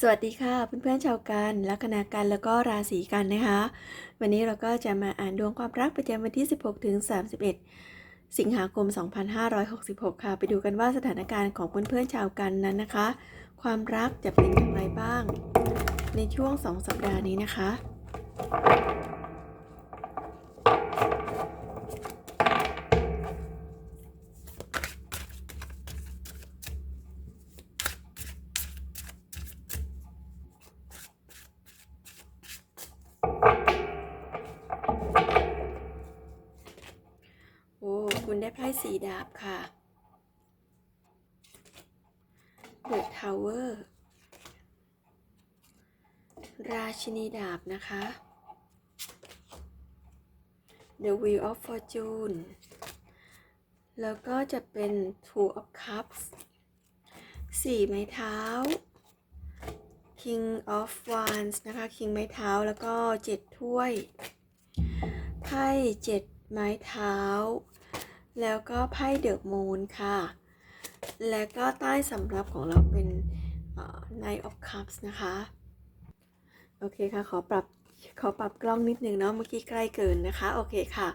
สวัสดีค่ะเพื่อนๆชาวกันลัคนากันแล้วก็ราศีกันนะคะ วันนี้เราก็จะมาอ่านดวงความรักประจำวันที่ 16ถึง31 สิงหาคม 2566 ค่ะ ไปดูกันว่าสถานการณ์ของเพื่อนๆชาวกันนั้นนะคะ ความรักจะเป็นอย่างไรบ้าง ในช่วง 2 สัปดาห์นี้นะคะ คุณได้ไพ่สีดาบค่ะ The Tower ราชินีดาบนะคะ The Wheel of Fortune แล้วก็จะเป็น Two of Cups สี่ไม้เท้า King of Wands นะคะ King ไม้เท้าแล้วก็เจ็ดถ้วย ไพ่เจ็ดไม้เท้า แล้วก็ไพ่เดอะมูนค่ะ แล้วก็ใต้สำรับของเราเป็น Knight of Cups นะคะ โอเคค่ะ ขอปรับขอปรับกล้องนิดนึงเนาะเมื่อกี้ใกล้เกินนะคะ โอเคค่ะ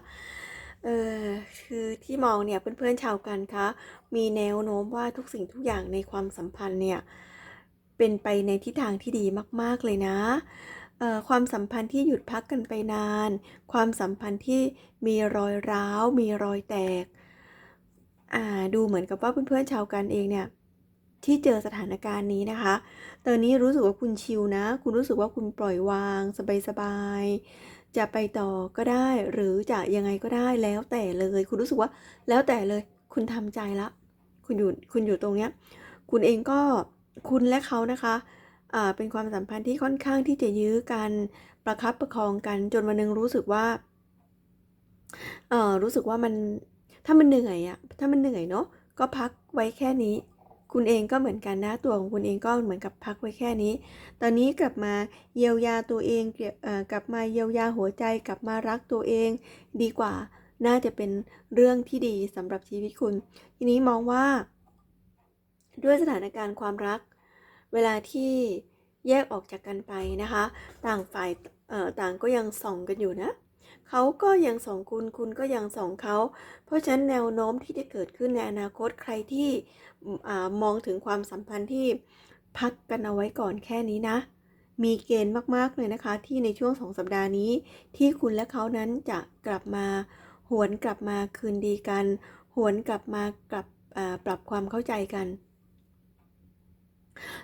เออคือที่มองเนี่ยเพื่อนๆชาวกันคะมีแนวโน้มว่าทุกสิ่งทุกอย่างในความสัมพันธ์เนี่ยเป็นไปในทิศทางที่ดีมากๆเลยนะ ความสัมพันธ์ที่หยุดพักกันไปนาน ความสัมพันธ์ที่มีรอยร้าว มีรอยแตก ดูเหมือนกับว่าเพื่อนๆชาวกันเองเนี่ยที่เจอสถานการณ์นี้นะคะ ตอนนี้รู้สึกว่าคุณชิลนะ คุณรู้สึกว่าคุณปล่อยวางสบายๆ จะไปต่อก็ได้ หรือจะยังไงก็ได้แล้วแต่เลย คุณรู้สึกว่าแล้วแต่เลย คุณทำใจละ คุณอยู่คุณอยู่ตรงเนี้ย คุณเองก็คุณและเขานะคะ เป็นความสัมพันธ์ที่ค่อนข้างที่จะยื้อกันประคับประคองกันจนวันหนึงรู้สึกว่าเอ่อรู้สึกว่ามันถ้ามันเหนื่อยอะถ้ามันเหนื่อยเนาะก็พักไว้แค่นี้ คุณเองก็เหมือนกันนะตัวของคุณเองก็เหมือนกับพักไว้แค่นี้ ตอนนี้กลับมาเยียวยาตัวเองเอ่อกลับมาเยียวยาหัวใจ กลับมารักตัวเองดีกว่าน่าจะเป็นเรื่องที่ดีสำหรับชีวิตคุณ ทีนี้มองว่า ด้วยสถานการณ์ความรัก เวลาที่แยกออกจากกันไปนะคะ ต่างฝ่ายต่างก็ยังส่องกันอยู่นะเขาก็ยังส่องคุณคุณก็ยังส่องเขา เพราะฉะนั้นแนวโน้มที่จะเกิดขึ้นในอนาคตใครที่อมองถึงความสัมพันธ์ที่พักกันเอาไว้ก่อนแค่นี้นะ มีเกณฑ์มากๆเลยนะคะ ที่ในช่วงสองสัปดาห์นี้ ที่คุณและเขานั้นจะกลับมา หวนกลับมาคืนดีกัน หวนกลับมากลับปรับความเข้าใจกัน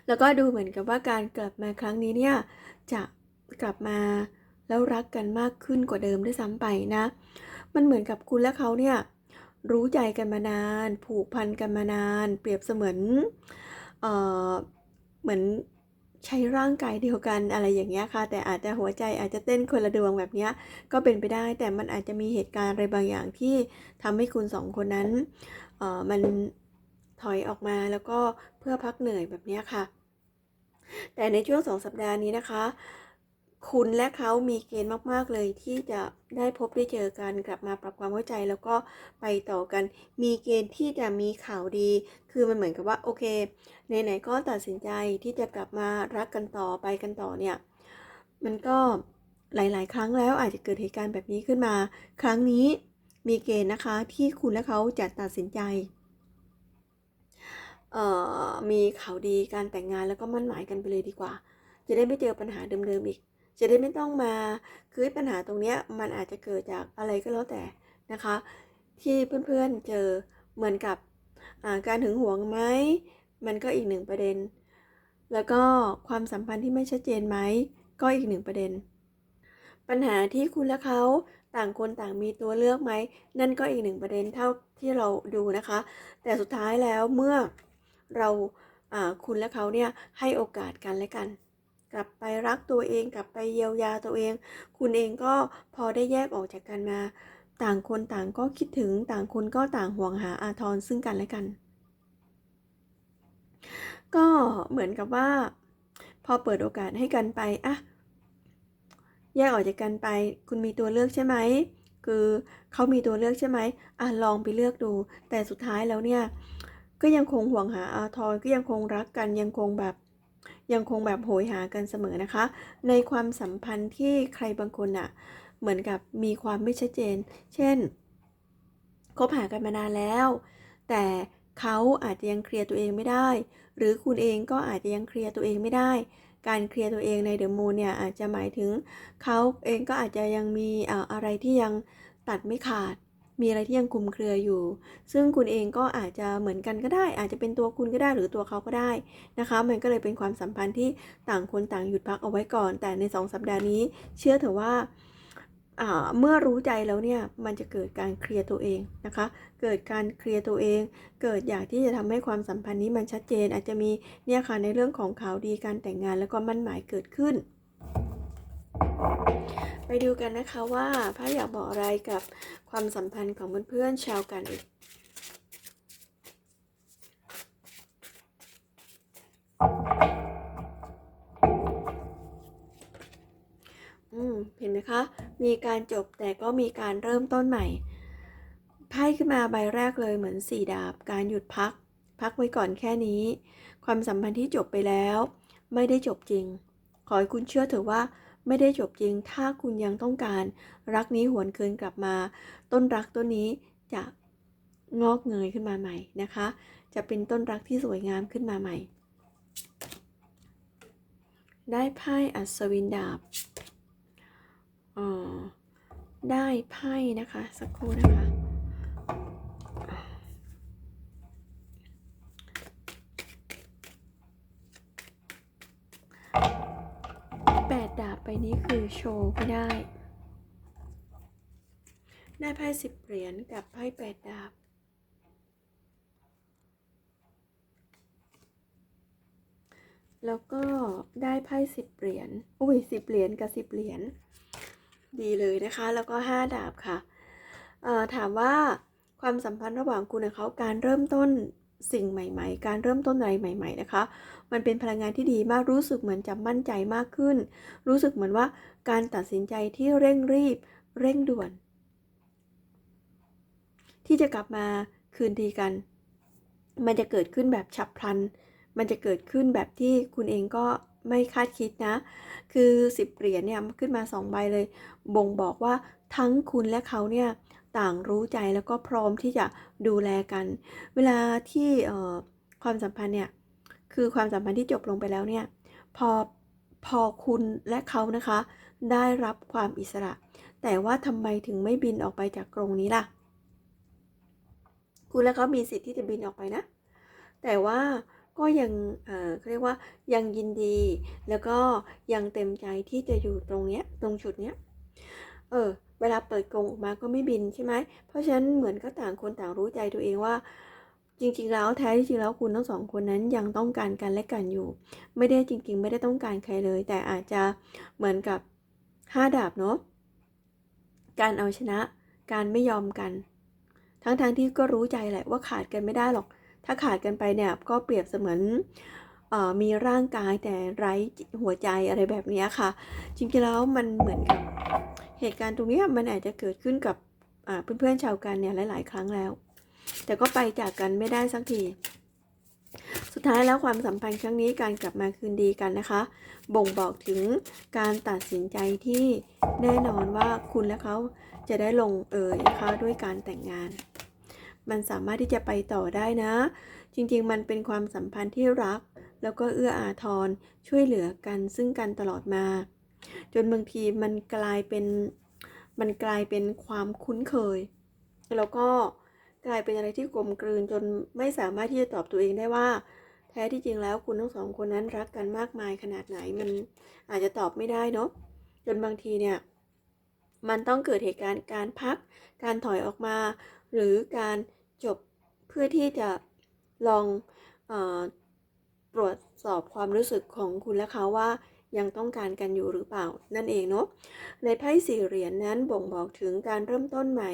แล้วก็ดูเหมือนกับว่าการกลับมาครั้งนี้เนี่ยจะกลับมาแล้วรักกันมากขึ้นกว่าเดิมด้วยซ้ำไปนะ มันเหมือนกับคุณและเขาเนี่ยรู้ใจกันมานาน ผูกพันกันมานาน เปรียบเสมือนเอ่อเหมือนใช้ร่างกายเดียวกันอะไรอย่างเงี้ยค่ะ แต่อาจจะหัวใจอาจจะเต้นคนละดวงแบบเนี้ยก็เป็นไปได้แต่มันอาจจะมีเหตุการณ์อะไรบางอย่างที่ทำให้คุณสองคนนั้นเอ่อมันถอยออกมาแล้วก็เพื่อพักเหนื่อยแบบนี้ค่ะ แต่ในช่วงสองสัปดาห์นี้นะคะ คุณและเขามีเกณฑ์มาก ๆ เลยที่จะได้พบได้เจอกันกลับมาปรับความเข้าใจแล้วก็ไปต่อกัน มีเกณฑ์ที่จะมีข่าวดี คือมันเหมือนกับว่าโอเคไหนๆก็ตัดสินใจที่จะกลับมารักกันต่อไปกันต่อเนี่ย มันก็หลาย ๆ ครั้งแล้วอาจจะเกิดเหตุการณ์แบบนี้ขึ้นมา ครั้งนี้มีเกณฑ์นะคะที่คุณและเขาจะตัดสินใจ มีข่าวดีการแต่งงานแล้วก็มั่นหมายกันไปเลยดีกว่า จะได้ไม่เจอปัญหาเดิมๆอีก จะได้ไม่ต้องมาคือปัญหาตรงเนี้ยมันอาจจะเกิดจากอะไรก็แล้วแต่นะคะ ที่เพื่อนๆเจอเหมือนกับการหึงหวงไหมมันก็อีกหนึ่งประเด็น แล้วก็ความสัมพันธ์ที่ไม่ชัดเจนไหมก็อีกหนึ่งประเด็น ปัญหาที่คุณและเขาต่างคนต่างมีตัวเลือกไหม นั่นก็อีกหนึ่งประเด็นเท่าที่เราดูนะคะ แต่สุดท้ายแล้วเมื่อเรา คุณและเขาเนี่ยให้โอกาสกันและกัน กลับไปรักตัวเองกลับไปเยียวยาตัวเอง คุณเองก็พอได้แยกออกจากกันมา ต่างคนต่างก็คิดถึงต่างคนก็ต่างห่วงหาอาทรซึ่งกันและกัน ก็เหมือนกับว่า พอเปิดโอกาสให้กันไปอะแยกออกจากกันไป คุณมีตัวเลือกใช่ไหมคือเขามีตัวเลือกใช่ไหมอะลองไปเลือกดู แต่สุดท้ายแล้วเนี่ย ก็ยังคงห่วงหาอาทรก็ยังคงรักกันยังคงแบบยังคงแบบโหยหากันเสมอนะคะ ในความสัมพันธ์ที่ใครบางคนอะเหมือนกับมีความไม่ชัดเจน เช่นคบหากันมานานแล้ว แต่เขาอาจจะยังเคลียร์ตัวเองไม่ได้ หรือคุณเองก็อาจจะยังเคลียร์ตัวเองไม่ได้ การเคลียร์ตัวเองในเดอะมูนเนี่ยอาจจะหมายถึงเขาเองก็อาจจะยังมีอะไรที่ยังตัดไม่ขาด มีอะไรที่ยังคุมเครืออยู่ ซึ่งคุณเองก็อาจจะเหมือนกันก็ได้ อาจจะเป็นตัวคุณก็ได้หรือตัวเขาก็ได้นะคะ มันก็เลยเป็นความสัมพันธ์ที่ต่างคนต่างหยุดพักเอาไว้ก่อน แต่ใน 2 สัปดาห์นี้ เชื่อเถอะว่าอ่าเมื่อรู้ใจแล้วเนี่ยมันจะเกิดการเคลียร์ตัวเองนะคะ เกิดการเคลียร์ตัวเอง เกิดอยากที่จะทำให้ความสัมพันธ์นี้มันชัดเจน อาจจะมีเนี่ยค่ะในเรื่องของข่าวดีการแต่งงานแล้วก็มั่นหมายเกิดขึ้น ไปดูกันนะคะว่าพระอยากบอกอะไรกับความสัมพันธ์ของเพื่อนๆชาวกันอีกอืมเห็นไหมคะ มีการจบแต่ก็มีการเริ่มต้นใหม่ ไพ่ขึ้นมาใบแรกเลยเหมือนสี่ดาบ การหยุดพัก พักไว้ก่อนแค่นี้ ความสัมพันธ์ที่จบไปแล้ว ไม่ได้จบจริง ขอให้คุณเชื่อเถอะว่า ไม่ได้จบจริง ถ้าคุณยังต้องการ รักนี้หวนคืนกลับมา ต้นรักต้นนี้จะงอกเงยขึ้นมาใหม่นะคะ จะเป็นต้นรักที่สวยงามขึ้นมาใหม่ ได้ไพ่อัศวินดาบอ๋อได้ไพ่นะคะ สักครู่นะคะ แปดดาบไป นี้คือโชว์ไม่ได้ ได้ไพ่สิบเหรียญกับไพ่แปดดาบแล้วก็ได้ไพ่สิบเหรียญ อุ้ยสิบเหรียญกับสิบเหรียญ ดีเลยนะคะ แล้วก็ห้าดาบค่ะ ถามว่าความสัมพันธ์ระหว่างคุณกับเขาการเริ่มต้น สิ่งใหม่ๆ การเริ่มต้นอะไรใหม่ ๆ นะคะ มันเป็นพลังงานที่ดีมาก รู้สึกเหมือนจะมั่นใจมากขึ้น รู้สึกเหมือนว่าการตัดสินใจที่เร่งรีบ เร่งด่วน ที่จะกลับมาคืนดีกัน มันจะเกิดขึ้นแบบฉับพลัน มันจะเกิดขึ้นแบบที่คุณเองก็ไม่คาดคิดนะ คือสิบเหรียญเนี่ยขึ้นมาสองใบเลย บ่งบอกว่าทั้งคุณและเขาเนี่ย ต่างรู้ใจแล้วก็พร้อมที่จะดูแลกัน เวลาที่ความสัมพันธ์เนี่ยคือความสัมพันธ์ที่จบลงไปแล้วเนี่ยพอพอคุณและเขานะคะ ได้รับความอิสระ แต่ว่าทำไมถึงไม่บินออกไปจากกรงนี้ล่ะ คุณและเขามีสิทธิ์ที่จะบินออกไปนะ แต่ว่าก็ยังเอ่อเขาเรียกว่ายังยินดี แล้วก็ยังเต็มใจที่จะอยู่ตรงเนี้ยตรงจุดเนี้ยเออ เวลาเปิดกรงออกมาก็ไม่บินใช่ไหม เพราะฉะนั้นเหมือนก็ต่างคนต่างรู้ใจตัวเองว่า จริง ๆ แล้วแท้ที่จริงแล้วคุณทั้งสองคนนั้นยังต้องการกันและกันอยู่ ไม่ได้จริง ๆ ไม่ได้ต้องการใครเลย แต่อาจจะเหมือนกับห้าดาบเนาะการเอาชนะการไม่ยอมกัน ทั้งๆทที่ก็รู้ใจแหละว่าขาดกันไม่ได้หรอก ถ้าขาดกันไปเนี่ยก็เปรียบเสมือนออมีร่างกายแต่ไร้หัวใจอะไรแบบนี้ค่ะ จริงๆแล้วมันเหมือนกับ เหตุการณ์ตรงนี้มันอาจจะเกิดขึ้นกับเพื่อนๆชาวกันเนี่ยหลาย ๆ ครั้งแล้ว แต่ก็ไปจากกันไม่ได้สักทีสุดท้ายแล้วความสัมพันธ์ครั้งนี้การกลับมาคืนดีกันนะคะ บ่งบอกถึงการตัดสินใจที่แน่นอนว่าคุณและเขาจะได้ลงเอยนะคะด้วยการแต่งงาน มันสามารถที่จะไปต่อได้นะ จริงๆ มันเป็นความสัมพันธ์ที่รัก แล้วก็เอื้ออาทรช่วยเหลือกันซึ่งกันตลอดมา จนบางทีมันกลายเป็นมันกลายเป็นความคุ้นเคย แล้วก็กลายเป็นอะไรที่กลมกลืนจนไม่สามารถที่จะตอบตัวเองได้ว่า แท้ที่จริงแล้วคุณทั้งสองคนนั้นรักกันมากมายขนาดไหนมันอาจจะตอบไม่ได้เนาะจนบางทีเนี่ยมันต้องเกิดเหตุการณ์การพัก การถอยออกมา หรือการจบเพื่อที่จะลองอตรวจสอบความรู้สึกของคุณและเขาว่า ยังต้องการกันอยู่หรือเปล่า นั่นเองเนาะในไพ่สี่เหรียญนนั้นบ่งบอกถึงการเริ่มต้นใหม่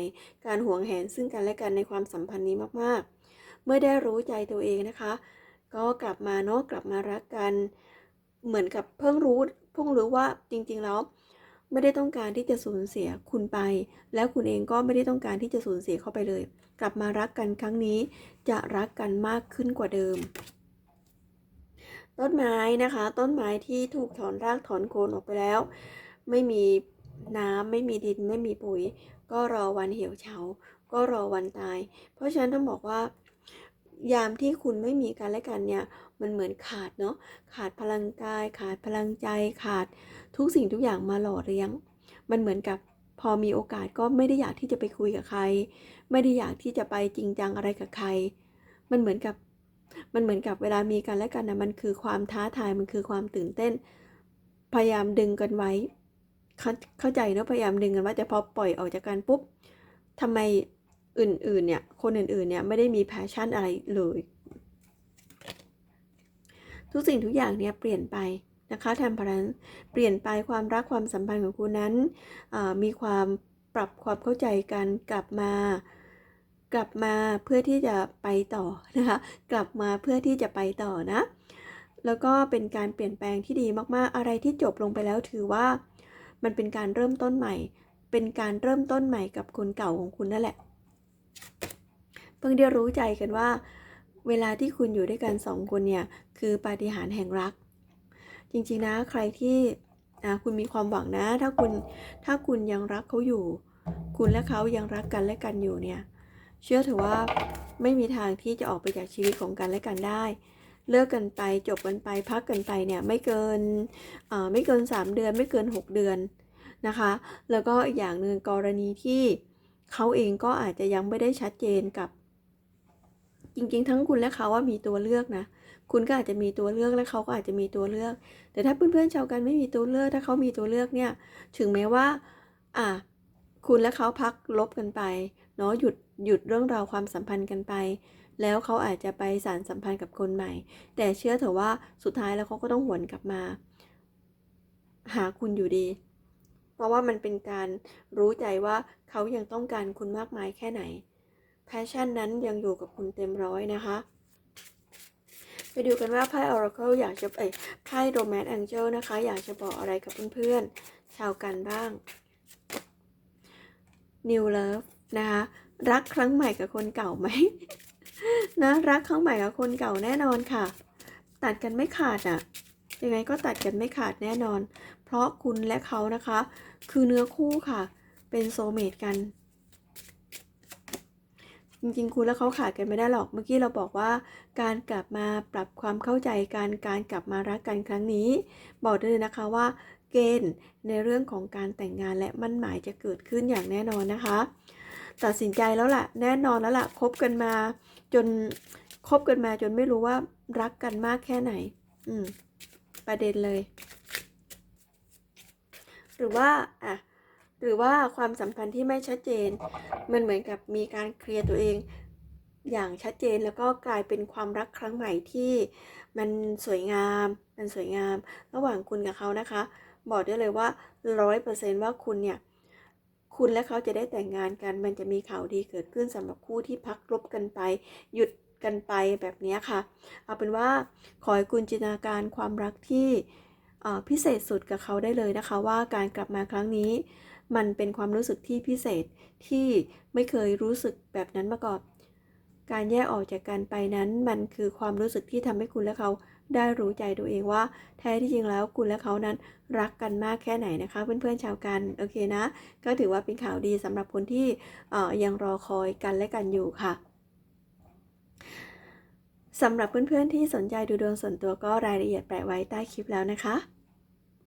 การหวงแหนซึ่งกันและกันในความสัมพันธ์นี้มากๆ เมื่อได้รู้ใจตัวเองนะคะ ก็กลับมาเนาะกลับมารักกัน เหมือนกับเพิ่งรู้เพิ่งรู้ว่าจริงๆแล้วไม่ได้ต้องการที่จะสูญเสียคุณไป แล้วคุณเองก็ไม่ได้ต้องการที่จะสูญเสียเข้าไปเลย กลับมารักกันครั้งนี้ จะรักกันมากขึ้นกว่าเดิม ต้นไม้นะคะ ต้นไม้ที่ถูกถอนรากถอนโคนออกไปแล้ว ไม่มีน้ำไม่มีดินไม่มีปุ๋ย ก็รอวันเหี่ยวเฉา ก็รอวันตาย เพราะฉะนั้นต้องบอกว่ายามที่คุณไม่มีกันและกันเนี่ยมันเหมือนขาดเนาะขาดพลังกาย ขาดพลังใจขาดทุกสิ่งทุกอย่างมาหล่อเลี้ยง มันเหมือนกับพอมีโอกาสก็ไม่ได้อยากที่จะไปคุยกับใคร ไม่ได้อยากที่จะไปจริงจังอะไรกับใคร มันเหมือนกับ มันเหมือนกับเวลามีกันและกันนะมันคือความท้าทายมันคือความตื่นเต้น พยายามดึงกันไว้ เข้าเข้าใจเนอะพยายามดึงกันไว้แต่พอปล่อยออกจากกันปุ๊บทำไมอื่นๆเนี่ยคนอื่นๆเนี่ยไม่ได้มีแพชชั่นอะไรเลย ทุกสิ่งทุกอย่างเนี่ยเปลี่ยนไปนะคะทนพลันเปลี่ยนไปความรักความสัมพันธ์ของคุณนั้นมีความปรับความเข้าใจกันกลับมา กลับมาเพื่อที่จะไปต่อนะคะ กลับมาเพื่อที่จะไปต่อนะ แล้วก็เป็นการเปลี่ยนแปลงที่ดีมากๆ อะไรที่จบลงไปแล้วถือว่า มันเป็นการเริ่มต้นใหม่ เป็นการเริ่มต้นใหม่กับคนเก่าของคุณนั่นแหละ เพิ่งได้รู้ใจกันว่า เวลาที่คุณอยู่ด้วยกันสองคนเนี่ยคือปาฏิหาริย์แห่งรัก จริงๆนะใครที่คุณมีความหวังนะ ถ้าคุณถ้าคุณยังรักเขาอยู่ คุณและเขายังรักกันและกันอยู่เนี่ย เชื่อเถอะว่าไม่มีทางที่จะออกไปจากชีวิตของกันและกันได้ เลิกกันไปจบกันไปพักกันไปเนี่ยไม่เกินไม่เกิน 3 เดือนไม่เกิน 6 เดือนนะคะ แล้วก็อีกอย่างหนึ่งกรณีที่เขาเองก็อาจจะยังไม่ได้ชัดเจนกับ จริงๆ ทั้งคุณและเขาว่ามีตัวเลือกนะคุณก็อาจจะมีตัวเลือกและเขาก็อาจจะมีตัวเลือก แต่ถ้าเพื่อนๆชาวกันไม่มีตัวเลือก ถ้าเขามีตัวเลือกเนี่ย ถึงแม้ว่า อะคุณและเขาพักลบกันไป เนาะหยุดหยุดเรื่องราวความสัมพันธ์กันไป แล้วเขาอาจจะไปสารสัมพันธ์กับคนใหม่ แต่เชื่อเถอะว่าสุดท้ายแล้วเขาก็ต้องหวนกลับมา หาคุณอยู่ดี เพราะว่ามันเป็นการรู้ใจว่าเขายังต้องการคุณมากมายแค่ไหนแพชชั่นนั้นยังอยู่กับคุณเต็มร้อยนะคะไปดูกันว่าไพ่ Oracle อยากจะเอ้ยไพ่ Romance Angel นะคะ อยากจะบอกอะไรกับเพื่อนๆ ชาวกันบ้าง New Love นะคะรักครั้งใหม่กับคนเก่าไหมนะรักครั้งใหม่กับคนเก่าแน่นอนค่ะ ตัดกันไม่ขาดอะยังไงก็ตัดกันไม่ขาดแน่นอน เพราะคุณและเขานะคะ คือเนื้อคู่ค่ะ เป็นโซเมตกัน จริงๆ คุณและเขาขาดกันไม่ได้หรอก เมื่อกี้เราบอกว่า การกลับมาปรับความเข้าใจกันการกลับมารักกันครั้งนี้ บอกได้เลยนะคะว่า เกณฑ์ในเรื่องของการแต่งงานและมั่นหมายจะเกิดขึ้นอย่างแน่นอนนะคะ ตัดสินใจแล้วล่ะ แน่นอนแล้วล่ะคบกันมาจนคบกันมาจนไม่รู้ว่ารักกันมากแค่ไหน อืม ประเด็นเลย หรือว่าอะหรือว่าความสัมพันธ์ที่ไม่ชัดเจน มันเหมือนกับมีการเคลียร์ตัวเองอย่างชัดเจนแล้วก็กลายเป็นความรักครั้งใหม่ที่มันสวยงาม มันสวยงาม ระหว่างคุณกับเขานะคะ บอกได้เลยว่าร้อยเปอร์เซนต์ว่าคุณเนี่ย คุณและเขาจะได้แต่งงานกัน มันจะมีข่าวดีเกิดขึ้นสำหรับคู่ที่พักลบกันไป หยุดกันไปแบบนี้ค่ะ เอาเป็นว่าขอให้คุณจินตนาการความรักที่พิเศษสุดกับเขาได้เลยนะคะ ว่าการกลับมาครั้งนี้ มันเป็นความรู้สึกที่พิเศษที่ไม่เคยรู้สึกแบบนั้นมาก่อนการแยกออกจากกันไปนั้น มันคือความรู้สึกที่ทำให้คุณและเขา ได้รู้ใจตัวเองว่า แท้ที่จริงแล้วคุณและเขานั้นรักกันมากแค่ไหนนะคะ เพื่อนๆชาวกันโอเคนะ ก็ถือว่าเป็นข่าวดีสำหรับคนที่ยังรอคอยกันและกันอยู่ค่ะสำหรับเพื่อนๆที่สนใจดูดวงส่วนตัวก็รายละเอียดแปะไว้ใต้คลิปแล้วนะคะ